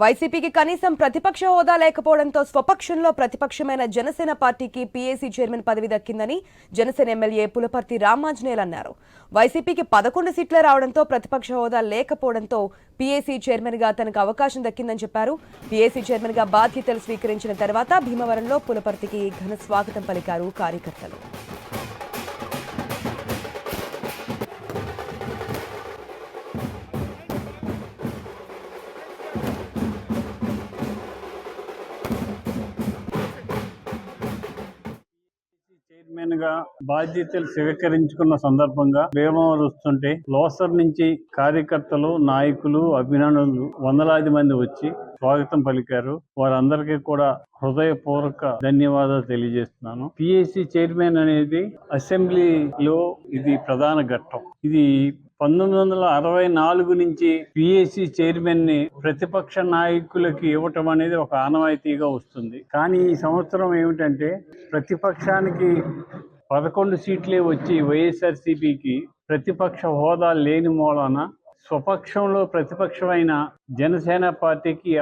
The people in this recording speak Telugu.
వైసీపీకి కనీసం ప్రతిపక్ష హోదా లేకపోవడంతో స్వపక్షంలో ప్రతిపక్షమైన జనసేన పార్టీకి పీఏసీ చైర్మన్ పదవి దక్కిందని జనసేన ఎమ్మెల్యే పులపర్తి రామాంజనేయులు అన్నారు. వైసీపీకి పదకొండు సీట్లు రావడంతో ప్రతిపక్ష హోదా లేకపోవడంతో పీఏసీ చైర్మన్గా తనకు అవకాశం దక్కిందని చెప్పారు. పీఏసీ చైర్మన్గా బాధ్యతలు స్వీకరించిన తర్వాత భీమవరంలో పులపర్తికి ఘన స్వాగతం పలికారు కార్యకర్తలు. చైర్మన్గా బాధ్యతలు స్వీకరించుకున్న సందర్భంగా భీమవరం వస్తుంటే లోసర్ నుంచి కార్యకర్తలు నాయకులు అభినందనలు వందలాది మంది వచ్చి స్వాగతం పలికారు. వారందరికీ కూడా హృదయపూర్వక ధన్యవాదాలు తెలియజేస్తున్నాను. పిఎస్సి చైర్మన్ అనేది అసెంబ్లీలో ఇది ప్రధాన ఘట్టం. ఇది పంతొమ్మిది వందల అరవై నాలుగు నుంచి పిఎస్సి చైర్మన్ని ప్రతిపక్ష నాయకులకి ఇవ్వటం అనేది ఒక ఆనవాయితీగా వస్తుంది. కానీ ఈ సంవత్సరం ఏమిటంటే ప్రతిపక్షానికి పదకొండు సీట్లే వచ్చి వైఎస్ఆర్సీపీకి ప్రతిపక్ష హోదా లేని మూలన స్వపక్షంలో ప్రతిపక్షమైన జనసేన పార్టీకి